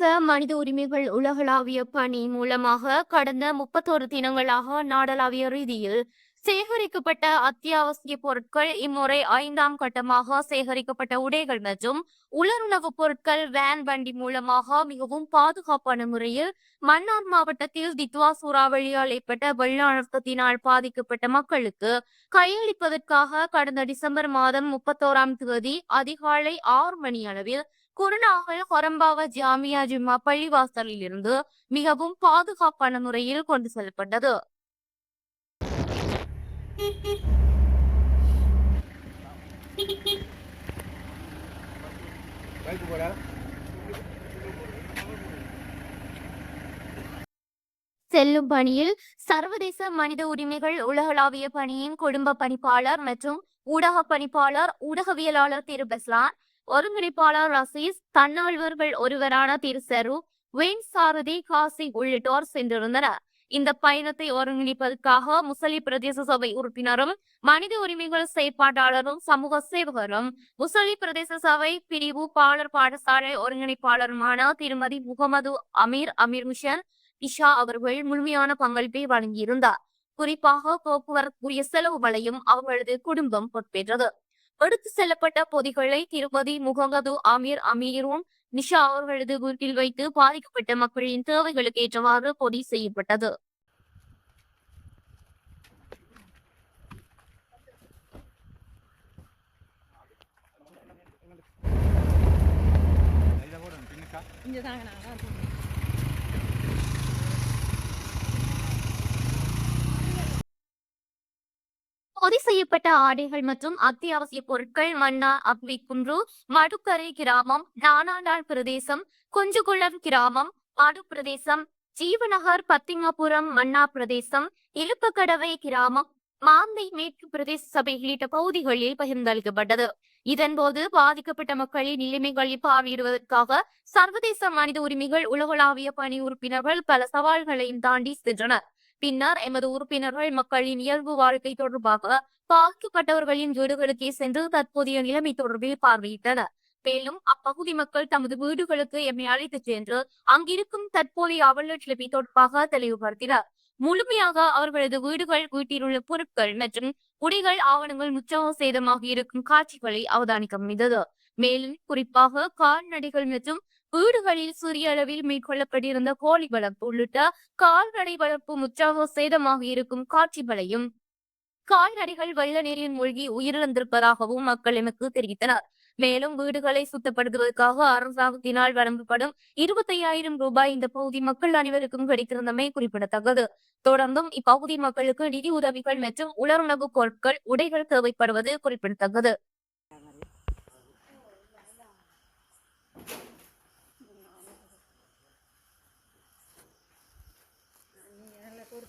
மனித உரிமைகள் உலகளாவிய பணி மூலமாக கடந்த முப்பத்தோரு தினங்களாக நாடளாவிய ரீதியில் சேகரிக்கப்பட்ட அத்தியாவசிய பொருட்கள் இம்முறை ஐந்தாம் கட்டமாக சேகரிக்கப்பட்ட உடைகள் மற்றும் உலருணவுப் பொருட்கள் வேன் வண்டி மூலமாக மிகவும் பாதுகாப்பான முறையில் மன்னார் மாவட்டத்தில் தித்வா சூறாவளியால் ஏற்பட்ட வெள்ள அழுத்தத்தினால் பாதிக்கப்பட்ட மக்களுக்கு கையளிப்பதற்காக கடந்த டிசம்பர் மாதம் முப்பத்தோராம் தேதி அதிகாலை ஆறு மணி அளவில் குருநாகல் கொரம்பாவ ஜாமியா ஜும்மா பள்ளிவாசலில் இருந்து மிகவும் பாதுகாப்பான முறையில் கொண்டு செல்லப்பட்டது. செல்லும் பணியில் சர்வதேச மனித உரிமைகள் உலகளாவிய பணியின் குடும்ப பணிப்பாளர் மற்றும் ஊடக பணிப்பாளர் ஊடகவியலாளர் திரு பெஸ்லான் ஒருங்கிணைப்பாளர் ரசீஸ் தன்னாழ்வர்கள் ஒருவரான திரு செரு வெயின் சாரதி காசி உள்ளிட்டோர் சென்றிருந்தனர். இந்த பயணத்தை ஒருங்கிணைப்பதற்காக முசலி பிரதேச சபை உறுப்பினரும் மனித உரிமைகள் செயற்பாட்டாளரும் சமூக சேவகரும் முசலி பிரதேச சபை பிரிவு பாலர் பாடசாலை ஒருங்கிணைப்பாளருமான திருமதி முகமது அமீர் அமீர் மிஷன் இஷா அவர்கள் முழுமையான பங்களிப்பை வழங்கியிருந்தார். குறிப்பாக போக்குவரத்துக்குரிய செலவுகளையும் அவர்களது குடும்பம் பொறுப்பேற்றது. எடுத்து செல்லப்பட்ட பொதிகளை திருமதி முகமது அமீர் அமீரும் நிஷா அவர்களது வீட்டில் வைத்து பாதிக்கப்பட்ட மக்களின் தேவைகளுக்கு ஏற்றவாறு பொதி செய்யப்பட்டது. இங்கே தாங்க நாங்கள் பொதி செய்யப்பட்ட ஆடைகள் மற்றும் அத்தியாவசிய பொருட்கள் மன்னா அப்விக்குன்று மடுக்கரை கிராமம் நானாண்டாள் பிரதேசம் குஞ்சுகுளம் கிராமம் மடு பிரதேசம் ஜீவநகர் பத்திங்கபுரம் மன்னா பிரதேசம் இழுப்புக்கடவை கிராமம் மாந்தை மேற்கு பிரதேச சபை உள்ளிட்ட பகுதிகளில் பகிர்ந்தளிக்கப்பட்டது. இதன்போது பாதிக்கப்பட்ட மக்களின் நிலைமைகளை பார்வையிடுவதற்காக சர்வதேச மனித உரிமைகள் உலகளாவிய பணி உறுப்பினர்கள் பல சவால்களையும் தாண்டி சென்றனர். பின்னர் எமது உறுப்பினர்கள் மக்களின் இயல்பு வாழ்க்கை தொடர்பாக பாதிக்கப்பட்டவர்களின் வீடுகளுக்கே சென்று தற்போதைய நிலைமை தொடர்பில் பார்வையிட்டனர். மேலும் அப்பகுதி மக்கள் தமது வீடுகளுக்கு எம்மை அழைத்துச் சென்று அங்கிருக்கும் தற்போதைய அவலட் நிலைமை தொடர்பாக தெளிவுபடுத்தினர். முழுமையாக அவர்களது வீடுகள் வீட்டில் உள்ள பொருட்கள் மற்றும் குடிகள் ஆவணங்கள் முற்றாக சேதமாக இருக்கும் காட்சிகளை அவதானிக்க முடிந்தது மேலும் குறிப்பாக கால்நடைகள் மற்றும் வீடுகளில் சிறிய அளவில் மேற்கொள்ளப்பட்டிருந்த கோழி வளர்ப்பு உள்ளிட்ட கால்நடை வளர்ப்பு முற்றாக சேதமாக இருக்கும் காட்சிகளையும் கால்நடைகள் வெள்ள நீரில் மூழ்கி உயிரிழந்திருப்பதாகவும் மக்கள் எமக்கு தெரிவித்தனர். மேலும் வீடுகளை சுத்தப்படுத்துவதற்காக அரசாங்கத்தினால் வழங்கப்படும் இருபத்தையாயிரம் ரூபாய் இந்த பகுதி மக்கள் அனைவருக்கும் கிடைத்திருந்தமை குறிப்பிடத்தக்கது. தொடர்ந்தும் இப்பகுதி மக்களுக்கு நிதி உதவிகள் மற்றும் உலருணவு பொருட்கள் உடைகள் தேவைப்படுவது குறிப்பிடத்தக்கது.